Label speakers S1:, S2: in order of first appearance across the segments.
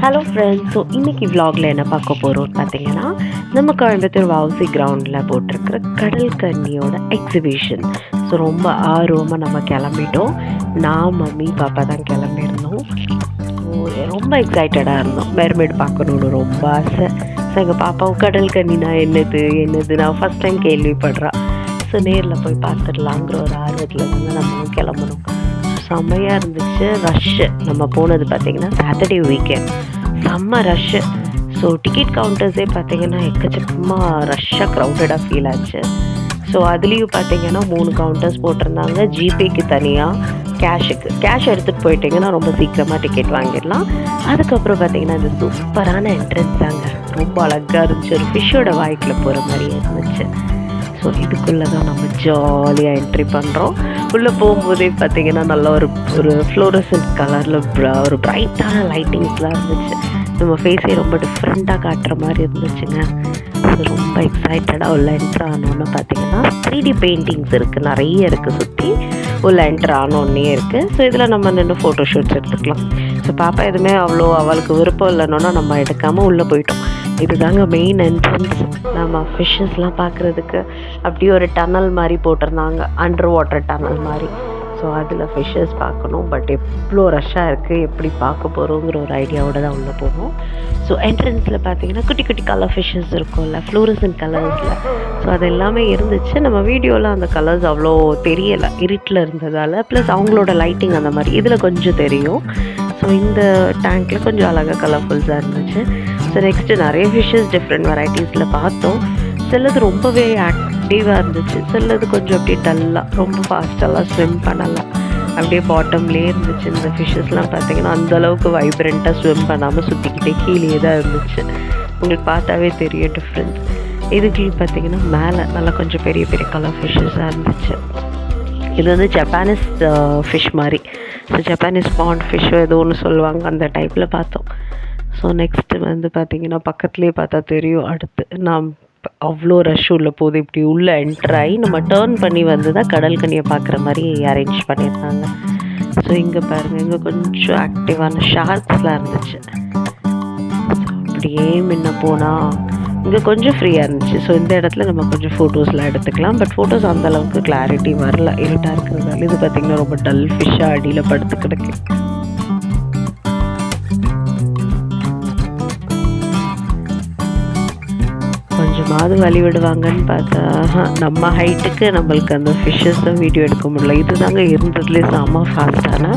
S1: Hello friends so இன்றைக்கி விலாகில் என்ன பார்க்க போகிறோம் பார்த்தீங்கன்னா நம்ம கோயம்புத்தூர் வவுசி கிரவுண்டில் போட்டிருக்கிற கடல் கன்னியோட எக்ஸிபிஷன் ஸோ ரொம்ப ஆர்வமாக நம்ம கிளம்பிட்டோம். நான் மம்மி பாப்பா தான் கிளம்பியிருந்தோம். ஸோ ரொம்ப எக்ஸைட்டடாக இருந்தோம். மெர்மேட் பார்க்கணுன்னு ரொம்ப ஆசை. ஸோ எங்கள் பாப்பாவும் கடல் கண்ணினா என்னது என்னது? நான் ஃபஸ்ட் டைம் கேள்விப்படுறா. ஸோ நேரில் போய் பார்த்துடலாங்கிற ஒரு ஆர்வத்தில் வந்து நம்மளும் கிளம்பணும். செம்மையாக இருந்துச்சு. ரஷ்ஷு நம்ம போனது பார்த்தீங்கன்னா சாட்டர்டே வீக்கெண்ட் செம்ம ரஷ்ஷு ஸோ டிக்கெட் கவுண்டர்ஸே பார்த்தீங்கன்னா எக்கச்சக்கமாக ரஷ்ஷாக க்ரௌடடாக ஃபீல் ஆச்சு. ஸோ அதுலேயும் பார்த்தீங்கன்னா மூணு கவுண்டர்ஸ் போட்டிருந்தாங்க. ஜிபேக்கு தனியாக கேஷுக்கு கேஷ் எடுத்துகிட்டு போயிட்டீங்கன்னா ரொம்ப சீக்கிரமாக டிக்கெட் வாங்கிடலாம். அதுக்கப்புறம் பார்த்தீங்கன்னா இது சூப்பரான என்ட்ரன்ஸ் தாங்க. ரொம்ப அழகாக இருந்துச்சு. ஒரு ஃபிஷ்ஷோட வாய்க்கில் போகிற மாதிரியே இருந்துச்சு. ஸோ இதுக்குள்ளே தான் நம்ம ஜாலியாக என்ட்ரி பண்ணுறோம் உள்ளே போகும்போதே பார்த்தீங்கன்னா நல்ல ஒரு ஒரு ஃப்ளோரசன்ட் கலரில் ஒரு ப்ரைட்டான லைட்டிங்ஸ்லாம் இருந்துச்சு. நம்ம ஃபேஸே ரொம்ப டிஃப்ரெண்ட்டாக காட்டுற மாதிரி இருந்துச்சுங்க. ஸோ ரொம்ப எக்ஸைட்டடாக உள்ள என்ட்ரு ஆனோன்னு பார்த்தீங்கன்னா த்ரீ டி பெயிண்டிங்ஸ் இருக்குது நிறைய இருக்குது சுற்றி உள்ள என்ட்ரு ஆனோன்னே இருக்குது ஸோ இதில் நம்ம நின்று ஃபோட்டோ ஷூட்ஸ் எடுத்துக்கலாம். ஸோ பாப்பா எதுவுமே அவ்வளோ அவளுக்கு விருப்பம் இல்லைன்னா நம்ம எடுக்காமல் உள்ளே போயிட்டோம். இதுதாங்க மெயின் என்ட்ரன்ஸ் நம்ம ஃபிஷ்ஷஸ்லாம் பார்க்குறதுக்கு அப்படியே ஒரு டனல் மாதிரி போட்டிருந்தாங்க அண்டர் வாட்டர் டனல் மாதிரி. ஸோ அதில் ஃபிஷ்ஷஸ் பார்க்கணும். பட் எவ்வளோ ரஷ்ஷாக இருக்குது எப்படி பார்க்க போகிறோங்கிற ஒரு ஐடியாவோட தான் உள்ளே போகணும் ஸோ என்ட்ரன்ஸில் பார்த்தீங்கன்னா குட்டி குட்டி கலர் ஃபிஷ்ஷஸ் இருக்கும்ல ஃப்ளூரசன் கலர்ஸில் ஸோ அது எல்லாமே இருந்துச்சு. நம்ம வீடியோவில் அந்த கலர்ஸ் அவ்வளோ தெரியலை இருட்டில் இருந்ததால் ப்ளஸ் அவங்களோட லைட்டிங் அந்த மாதிரி. இதில் கொஞ்சம் தெரியும். ஸோ இந்த டேங்க்கில் கொஞ்சம் அழகாக கலர்ஃபுல்ஸாக இருந்துச்சு. ஸோ நெக்ஸ்ட்டு நிறைய ஃபிஷ்ஷஸ் டிஃப்ரெண்ட் வெரைட்டிஸில் பார்த்தோம். சிலது ரொம்பவே ஆக்டிவாக இருந்துச்சு. சிலது கொஞ்சம் அப்படியே டல்லாக ரொம்ப ஃபாஸ்டெல்லாம் ஸ்விம் பண்ணலாம் அப்படியே பாட்டம்லேயே இருந்துச்சு. இந்த ஃபிஷ்ஷஸ்லாம் பார்த்தீங்கன்னா அந்தளவுக்கு வைப்ரண்ட்டாக ஸ்விம் பண்ணாமல் சுற்றிக்கிட்டே கீழே தான் இருந்துச்சு. உங்களுக்கு பார்த்தாவே தெரியும் டிஃப்ரென்ஸ் இதுக்கு பார்த்தீங்கன்னா மேலே நல்லா கொஞ்சம் பெரிய பெரிய கலர் ஃபிஷ்ஷஸாக இருந்துச்சு. இது வந்து ஜப்பானீஸ் ஃபிஷ் uh, மாதிரி. ஸோ ஜப்பானீஸ் பாண்ட் ஃபிஷ்ஷோ ஏதோ ஒன்று சொல்லுவாங்க அந்த டைப்பில் பார்த்தோம். ஸோ நெக்ஸ்ட்டு வந்து பார்த்திங்கன்னா பக்கத்துலேயே பார்த்தா தெரியும் அடுத்து நான் அவ்வளோ ரஷ் உள்ள போது இப்படி உள்ளே என்டர் ஆகி நம்ம டேர்ன் பண்ணி வந்து தான் கடல் கனியை பார்க்குற மாதிரி அரேஞ்ச் பண்ணியிருந்தாங்க. ஸோ இங்கே பாருங்கள் இங்கே கொஞ்சம் ஆக்டிவான ஷார்க்ஸ்லாம் இருந்துச்சு. அப்படியே முன்ன போனால் இங்கே கொஞ்சம் ஃப்ரீயாக இருந்துச்சு. ஸோ இந்த இடத்துல நம்ம கொஞ்சம் ஃபோட்டோஸ்லாம் எடுத்துக்கலாம். பட் ஃபோட்டோஸ் அந்த அளவுக்கு கிளாரிட்டி வரல. இருட்டாக இருக்கிறதால இது பார்த்திங்கன்னா ரொம்ப டல் ஃபிஷ்ஷாக அடியில் படுத்து கிடக்கு. கொஞ்சமாவது வழி விடுவாங்கன்னு பார்த்தா நம்ம ஹைட்டுக்கு நம்மளுக்கு அந்த ஃபிஷ்ஷஸை வீடியோ எடுக்க முடியல. இதுதாங்க இருந்ததுலேயே செம்ம ஃபாஸ்ட்டான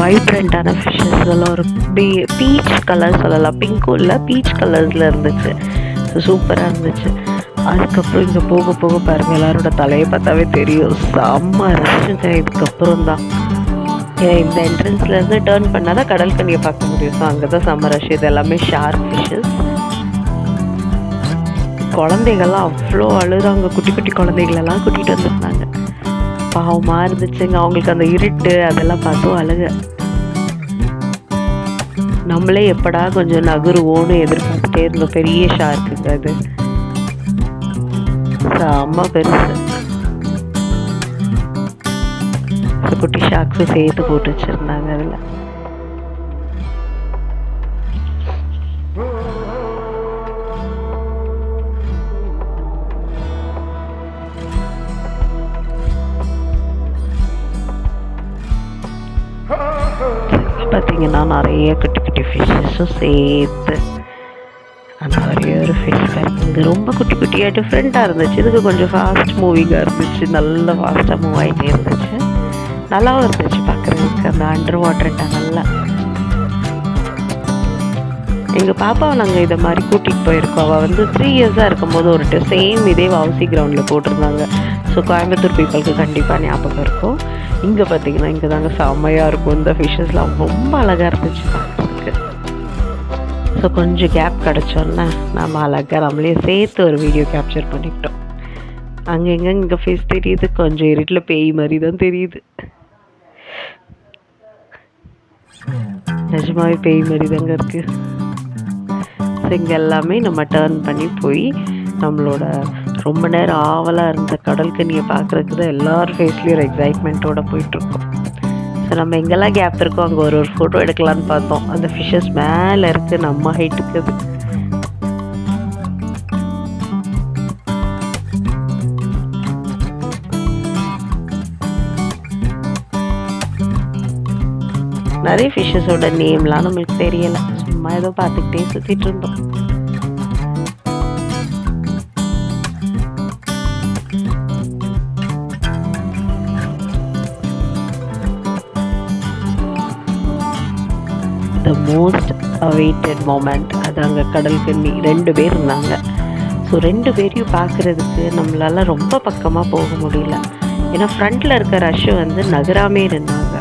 S1: வைப்ரண்ட்டான ஃபிஷ்ஷஸ் எல்லாம் ஒரு பீ பீச் கலர் சொல்லலாம். பிங்க்கும் இல்லை பீச் கலர்ஸில் இருந்துச்சு. சூப்பராக இருந்துச்சு. அதுக்கப்புறம் இங்கே போக போக பாருங்கள் எல்லாரோட தலையை பார்த்தாவே தெரியும். செம்ம ரசிச்சுங்க இதுக்கப்புறம் தான். இந்த என்ட்ரன்ஸ்லேருந்து டேர்ன் பண்ணால் தான் கடல் கண்ணியை பார்க்க முடியும். ஸோ அங்கே தான் செம்ம ரஷ் இது எல்லாமே ஷார்க் ஃபிஷ்ஷஸ் குழந்தைகள்லாம் அவ்வளோ அழுறாங்க குட்டி குட்டி குழந்தைகளெல்லாம் கூட்டிகிட்டு வந்திருந்தாங்க. பாவமாக இருந்துச்சுங்க. அவங்களுக்கு அந்த இருட்டு அதெல்லாம் பார்த்தும் அழுக. நம்மளே எப்படா கொஞ்சம் நகருவோன்னு எதிர்பார்த்துட்டே இருந்தோம். பெரிய ஷார்க்குங்க அது. செம்ம பெருசு. குட்டி ஷார்க்ஸும் சேர்த்து போட்டு வச்சுருந்தாங்க அதில். பார்த்தீங்கன்னா நிறைய குட்டி குட்டி ஃபிஷ்ஷஸும் சேர்த்து அந்த ஒரே ஒரு ஃபிஷ் இங்கே ரொம்ப குட்டி குட்டியாக டிஃப்ரெண்ட்டாக இருந்துச்சு. இதுக்கு கொஞ்சம் ஃபாஸ்ட் மூவிங்காக இருந்துச்சு. நல்ல ஃபாஸ்ட்டாக மூவ் ஆகிட்டே இருந்துச்சு. நல்லாவும் இருந்துச்சு பார்க்குறதுக்கு அந்த அண்டர் வாட்டர் நல்லா எங்கள் பாப்பாவை நாங்கள் இதை மாதிரி கூட்டிகிட்டு போயிருக்கோம். அவள் வந்து த்ரீ இயர்ஸாக இருக்கும்போது ஒரு சேம் இதே வவுசி கிரவுண்டில் போட்டிருந்தாங்க. ஸோ கோயம்புத்தூர் பீப்புளுக்கு கண்டிப்பாக ஞாபகம் இருக்கும். இங்கே பார்த்தீங்கன்னா இங்கே தாங்க செம்மையாக இருக்கும். இந்த ஃபிஷ்ஷஸ்லாம் ரொம்ப அழகாக இருந்துச்சு. பார்க்குறதுக்கு. ஸோ கொஞ்சம் கேப் கிடச்சோன்னே நம்ம அழகாக நம்மளே சேர்த்து ஒரு வீடியோ கேப்சர் பண்ணிக்கிட்டோம். அங்கே எங்கே இங்கே ஃபேஸ் தெரியுது. கொஞ்சம் இருட்டில் பேய் மாதிரி தான் தெரியுது. நிஜமாவே பேய் மாதிரி தாங்க இருக்குது ஸோ இங்கே எல்லாமே நம்ம டேர்ன் பண்ணி போய் நம்மளோட ரொம்ப நேரம் ஆவலாக இருந்த கடலுக்கு நீங்கள் பார்க்குறதுக்கு தான் எல்லார் ஃபேஸ்லேயும் ஒரு எக்ஸைட்மெண்ட்டோடு போயிட்டுருக்கோம். ஸோ நம்ம எங்கெல்லாம் கேப் இருக்கோ அங்கே ஒரு ஒரு ஃபோட்டோ எடுக்கலான்னு பார்த்தோம். அந்த ஃபிஷ்ஷஸ் மேலே இருக்குது நம்ம ஹைட்டுக்கு அது. நிறைய ஃபிஷ்ஷஸோட நேம்லாம் நம்மளுக்கு தெரியலை. சும்மா ஏதோ பார்த்துக்கிட்டே சுற்றிட்டு இருந்தோம். மோஸ்ட் அவைட்டட் மூமெண்ட் அது அங்கே கடல் கண்ணி. ரெண்டு பேர் இருந்தாங்க. ஸோ ரெண்டு பேரையும் பார்க்குறதுக்கு நம்மளால் ரொம்ப பக்கமாக போக முடியல. ஏன்னா ஃப்ரண்ட்டில் இருக்க ரஷ்ஷு வந்து நகராமே இருந்தாங்க.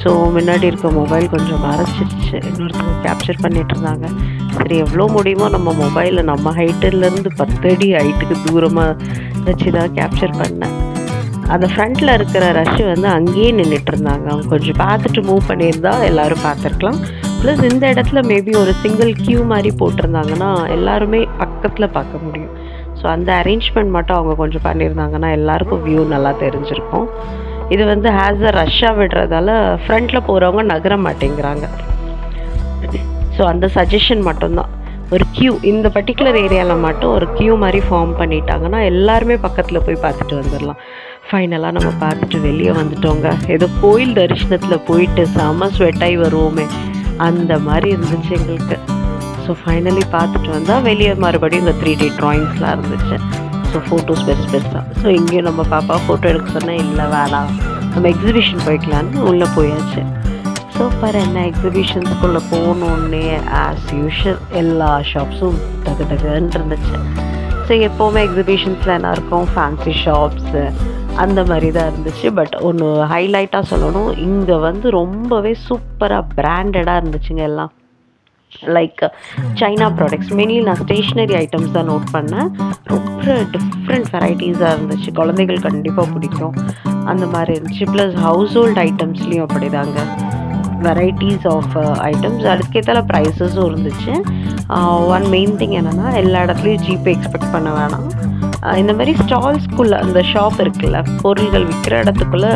S1: ஸோ முன்னாடி இருக்க மொபைல் கொஞ்சம் மறைச்சிருச்சு. இன்னொருத்தவங்க கேப்சர் பண்ணிகிட்டு இருந்தாங்க. சரி எவ்வளோ முடியுமோ நம்ம மொபைலில் நம்ம ஹைட்டிலேருந்து பத்து அடி ஹைட்டுக்கு தூரமாக வச்சு தான் கேப்சர் பண்ணேன். அந்த ஃப்ரண்ட்டில் இருக்கிற ரஷ்ஷு வந்து அங்கேயே நின்றுட்டு இருந்தாங்க. அவங்க கொஞ்சம் பார்த்துட்டு மூவ் பண்ணியிருந்தா எல்லோரும் பார்த்துருக்கலாம். ப்ளஸ் இந்த இடத்துல மேபி ஒரு சிங்கிள் கியூ மாதிரி போட்டிருந்தாங்கன்னா எல்லாருமே பக்கத்தில் பார்க்க முடியும். ஸோ அந்த அரேஞ்ச்மெண்ட் மட்டும் அவங்க கொஞ்சம் பண்ணியிருந்தாங்கன்னா எல்லாருக்கும் வியூ நல்லா தெரிஞ்சிருக்கும். இது வந்து ஹேஸ் அ ரஷ்ஷாக விடுறதால ஃப்ரண்ட்டில் போகிறவங்க நகர மாட்டேங்கிறாங்க. ஸோ அந்த சஜஷன் மட்டும்தான். ஒரு கியூ இந்த பர்டிகுலர் ஏரியாவில் மட்டும் ஒரு கியூ மாதிரி ஃபார்ம் பண்ணிட்டாங்கன்னா எல்லாருமே பக்கத்தில் போய் பார்த்துட்டு வந்துடலாம். ஃபைனலாக நம்ம பார்த்துட்டு வெளியே வந்துட்டோங்க. ஏதோ கோயில் தரிசனத்தில் போயிட்டு செம ஸ்வெட்டாகி வருவோமே. அந்த மாதிரி இருந்துச்சு எங்களுக்கு. ஸோ ஃபைனலி பார்த்துட்டு வந்தால் வெளியே மறுபடியும் இந்த த்ரீ டி ட்ராயிங்ஸ்லாம் இருந்துச்சு. ஸோ ஃபோட்டோஸ் பெருசு பெருசாக ஸோ இங்கேயும் நம்ம பாப்பா ஃபோட்டோ எடுக்க சொன்னால் இல்லை வேணாம். நம்ம எக்ஸிபிஷன் போய்க்கலான்னு உள்ளே போயாச்சு. சூப்பர் என்ன எக்ஸிபிஷன்ஸ்குள்ளே போகணுன்னே ஆஸ் யூஷுவல் எல்லா ஷாப்ஸும் டகு டகுன்னு இருந்துச்சு. ஸோ எப்போவுமே எக்ஸிபிஷன்ஸில் என்ன இருக்கும்? ஃபேன்சி ஷாப்ஸு அந்த மாதிரி தான் இருந்துச்சு பட் ஒன்று ஹைலைட்டாக சொல்லணும். இங்கே வந்து ரொம்பவே சூப்பராக பிராண்டடாக இருந்துச்சுங்க எல்லாம். லைக் சைனா ப்ராடக்ட்ஸ் மெயின்லி நான் ஸ்டேஷ்னரி ஐட்டம்ஸ் தான் நோட் பண்ணேன். ரொம்ப டிஃப்ரெண்ட் வெரைட்டிஸாக இருந்துச்சு. குழந்தைகள் கண்டிப்பாக பிடிக்கும். அந்த மாதிரி இருந்துச்சு. ப்ளஸ் ஹவுஸ் ஹோல்ட் ஐட்டம்ஸ்லேயும் அப்படிதாங்க வெரைட்டிஸ் ஆஃப் ஐட்டம்ஸ் அதுக்கேற்றால ப்ரைஸஸும் இருந்துச்சு. ஒன் மெயின் திங் என்னென்னா எல்லா இடத்துலையும் ஜிபே எக்ஸ்பெக்ட் பண்ண வேணாம். இந்த மாதிரி ஸ்டால்ஸ்குள்ளே அந்த ஷாப் இருக்குல்ல பொருள்கள் விற்கிற இடத்துக்குள்ளே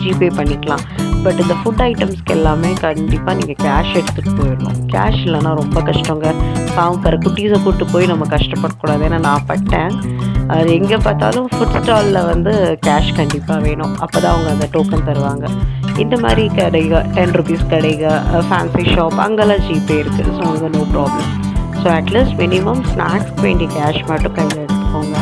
S1: ஜிபே பண்ணிக்கலாம். பட் இந்த ஃபுட் ஐட்டம்ஸ்க்கு எல்லாமே கண்டிப்பாக நீங்கள் கேஷ் எடுத்துகிட்டு போயிடணும். கேஷ் இல்லைனா ரொம்ப கஷ்டங்க. பாவம் பாரு குட்டீஸை கூப்பிட்டு போய் நம்ம கஷ்டப்படக்கூடாது. ஏன்னா நான் பட்டேன். அது எங்கே பார்த்தாலும் ஃபுட் ஸ்டாலில் வந்து கேஷ் கண்டிப்பாக வேணும். அப்போ தான் அவங்க அந்த டோக்கன் தருவாங்க. இந்த மாதிரி கடைக டென் ருபீஸ் கடைக ஃபேன்சி ஷாப் அங்கெல்லாம் ஜிபே இருக்குது ஸோ அங்கே no problem so at least minimum ஸ்நாக்ஸ்க்கு வேண்டிய கேஷ் மட்டும் கையில் எடுத்துக்கோங்க.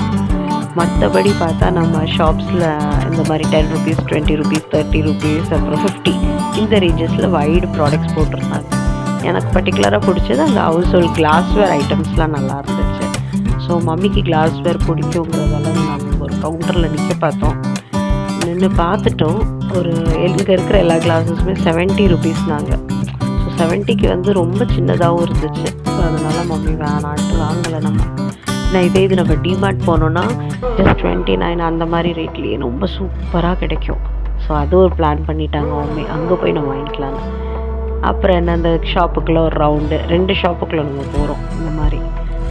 S1: மற்றபடி பார்த்தா நம்ம ஷாப்ஸில் இந்த மாதிரி ten rupees twenty rupees thirty rupees அப்புறம் ஃபிஃப்டி இந்த ரேஞ்சஸில் வைடு ப்ராடக்ட்ஸ் போட்டிருந்தாங்க. எனக்கு பர்டிகுலராக பிடிச்சது அந்த ஹவுஸ் ஹோல்ட் கிளாஸ்வேர் ஐட்டம்ஸ்லாம் நல்லா இருந்துச்சு. ஸோ மம்மிக்கு கிளாஸ்வேர் பிடிக்குங்கிறதால நாங்கள் ஒரு கவுண்டரில் நிற்க பார்த்தோம். நின்று பார்த்துட்டோம். ஒரு இங்கே இருக்கிற எல்லா கிளாஸஸுமே செவன்ட்டி ருபீஸ்னாங்க ஸோ செவன்ட்டிக்கு வந்து ரொம்ப சின்னதாகவும் இருந்துச்சு. ஸோ அதனால் மம்மி வேணான்ட்டு வாங்கலை நம்ம. நான் இதே இது நம்ம டிமார்ட் போனோன்னா ஜஸ்ட் டுவெண்ட்டி நைன் அந்த மாதிரி ரேட்லேயே ரொம்ப சூப்பராக கிடைக்கும். ஸோ அது ஒரு பிளான் பண்ணிட்டாங்க அவங்க. அங்கே போய் நம்ம வாங்கிக்கலாம். அப்புறம் என்ன அந்த ஷாப்புக்குள்ளே ஒரு ரவுண்டு ரெண்டு ஷாப்புக்குள்ளே நம்ம போகிறோம் இந்த மாதிரி.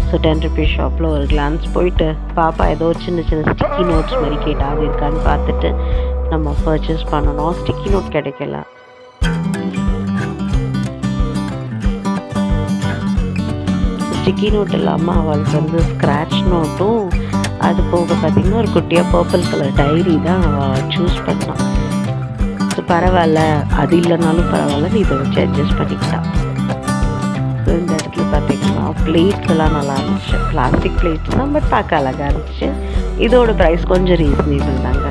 S1: ஸோ டென் ருபீஸ் ஷாப்பில் ஒரு கிளான்ஸ் போயிட்டு பாப்பா ஏதோ சின்ன சின்ன ஸ்டிக்கி நோட்ஸ் மாதிரி கேட்டால் இருக்கான்னு பார்த்துட்டு நம்ம பர்ச்சேஸ் பண்ணணும். ஸ்டிக்கி நோட் கிடைக்கல. ஸ்டிக்கி நோட் இல்லாமல் அவளுக்கு வந்து ஸ்க்ராட்ச் நோட்டும் அது போக பார்த்திங்கன்னா ஒரு குட்டியாக பர்பிள் கலர் டைரி தான் அவள் சூஸ் பண்ணான் ஸோ பரவாயில்ல அது இல்லைனாலும் பரவாயில்ல இதை வச்சு அட்ஜஸ்ட் பண்ணிக்கிட்டான் ஸோ இந்த இடத்துல பார்த்தீங்கன்னா பிளேட்ஸ்லாம் நல்லா இருந்துச்சு. பிளாஸ்டிக் பிளேட்ஸ் தான் பட் பார்க்க அழகாக இருந்துச்சு. இதோட ப்ரைஸ் கொஞ்சம் ரீசனபிள் தாங்க.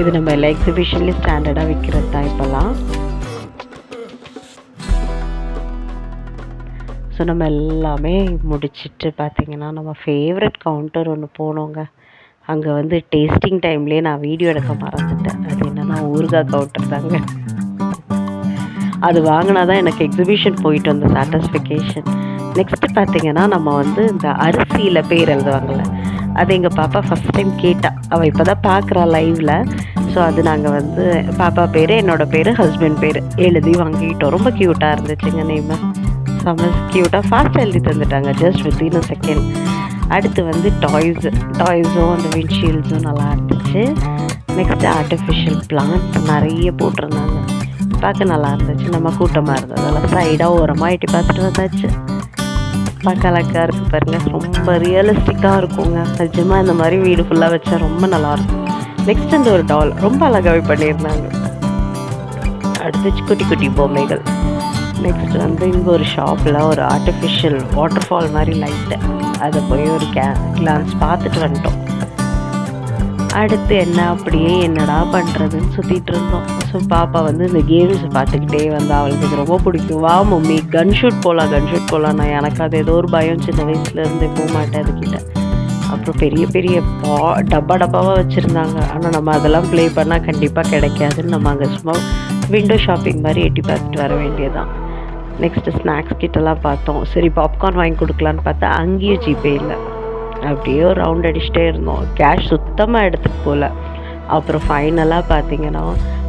S1: இது நம்ம எல்லா எக்ஸிபிஷன்லேயும் ஸ்டாண்டர்டாக விற்கிறது தான் இப்போல்லாம். ஸோ நம்ம எல்லாமே முடிச்சிட்டு பார்த்தீங்கன்னா நம்ம ஃபேவரட் கவுண்டர் ஒன்று போனோங்க. அங்கே வந்து டேஸ்டிங் டைம்லேயே நான் வீடியோ எடுக்க மறந்துட்டேன். அது என்னென்னா ஊறுகாய் கவுண்டர் தாங்க. அது வாங்கினா தான் எனக்கு எக்ஸிபிஷன் போயிட்டு வந்த சாட்டிஸ்ஃபிகேஷன் நெக்ஸ்ட்டு பார்த்தீங்கன்னா நம்ம வந்து இந்த அரிசியில் பேர் எழுதுவாங்கள்ல அது எங்கள் பாப்பா ஃபஸ்ட் டைம் கேட்டா. அவள் இப்போ தான் பார்க்குறா லைவில் ஸோ அது நாங்கள் வந்து பாப்பா பேர் என்னோடய பேர் ஹஸ்பண்ட் பேர் எழுதி வாங்கிக்கிட்டோம் ரொம்ப க்யூட்டாக இருந்துச்சுங்க நேமு செம்ம க்யூட்டாக ஃபாஸ்ட்டாக எழுதி தந்துட்டாங்க ஜஸ்ட் வித்தின் அ செகண்ட் அடுத்து வந்து டாய்ஸு டாய்ஸும் அந்த விண்ட்ஷீல்ட்ஸும் நல்லா இருந்துச்சு. நெக்ஸ்ட்டு ஆர்டிஃபிஷியல் பிளான்ட் நிறைய போட்டிருந்தாங்க. பார்க்க நல்லா இருந்துச்சு. நம்ம கூட்டமாக இருந்தது. அதெல்லாம் சைடாக ஓரமாக எட்டி பார்த்துட்டு வந்தாச்சு. பார்க்க அழகாக இருக்குது பாருங்கள் ரொம்ப ரியலிஸ்டிக்காக இருக்குங்க. நிஜமாக இந்த மாதிரி வீடு ஃபுல்லாக வச்சா ரொம்ப நல்லாயிருக்கும் நெக்ஸ்ட் அந்த ஒரு டால் ரொம்ப அழகாகவே பண்ணியிருந்தாங்க. அடுத்து குட்டி குட்டி பொம்மைகள். நெக்ஸ்ட் வந்து இங்கே ஒரு ஷாப்பில் ஒரு ஆர்டிஃபிஷியல் வாட்டர் ஃபால் மாதிரி லைட்டு அதை போய் ஒரு கே கிளான்ஸ் பார்த்துட்டு வந்துட்டோம். அடுத்து என்ன அப்படியே என்னடா பண்ணுறதுன்னு சுற்றிட்டு இருந்தோம். ஸோ பாப்பா வந்து இந்த கேம்ஸ் பார்த்துக்கிட்டே வந்து அவளுக்கு இது ரொம்ப பிடிக்கும். வா மம்மி கன் ஷூட் போகலாம் கன் ஷூட் போகலாம் நான் எனக்கு அது ஏதோ ஒரு பயம் சின்ன வயசுலேருந்தே போக மாட்டேன் அதுக்கிட்ட. அப்புறம் பெரிய பெரிய பா டப்பா டப்பாவாக வச்சுருந்தாங்க. ஆனால் நம்ம அதெல்லாம் ப்ளே பண்ணால் கண்டிப்பாக கிடைக்காதுன்னு நம்ம அங்கே சும்மா விண்டோ ஷாப்பிங் மாதிரி எட்டி பார்த்துட்டு வர வேண்டியதான் நெக்ஸ்ட்டு ஸ்நாக்ஸ் கிட்டலாம் பார்த்தோம். சரி பாப்கார்ன் வாங்கி கொடுக்கலான்னு பார்த்தா அங்கேயும் ஜிபே இல்லை. அப்படியே ரவுண்ட் அடிச்சுட்டே இருந்தோம். கேஷ் சுத்தமாக எடுத்துகிட்டு போகல. அப்புறம் ஃபைனலாக பார்த்தீங்கன்னா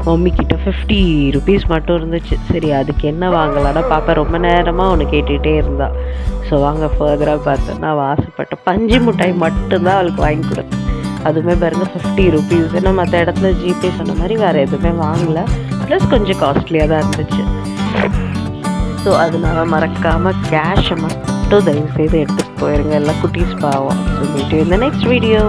S1: மம்மி கிட்ட ஃபிஃப்டி ருபீஸ் மட்டும் இருந்துச்சு. சரி அதுக்கு என்ன வாங்கலான்னா பாப்பா ரொம்ப நேரமாக ஒன்று கேட்டுகிட்டே இருந்தா. ஸோ வாங்க ஃபர்தராக பார்த்தோன்னா ஆசைப்பட்ட பஞ்சு மிட்டாய் மட்டும்தான் அவளுக்கு வாங்கி கொடுத்தேன். அதுவுமே பாருங்கள் ஃபிஃப்டி ருபீஸ் நம்ம மற்ற இடத்துல ஜிபே சொன்ன மாதிரி வேறு எதுவுமே வாங்கலை. ப்ளஸ் கொஞ்சம் காஸ்ட்லியாக தான் இருந்துச்சு. ஸோ அதனால் மறக்காமல் கேஷை மட்டும் தயவுசெய்து எடுத்துகிட்டு போயிருங்க. எல்லாம் குட்டீஸ் பாவம். ஸோ மீட் இந்த நெக்ஸ்ட் வீடியோ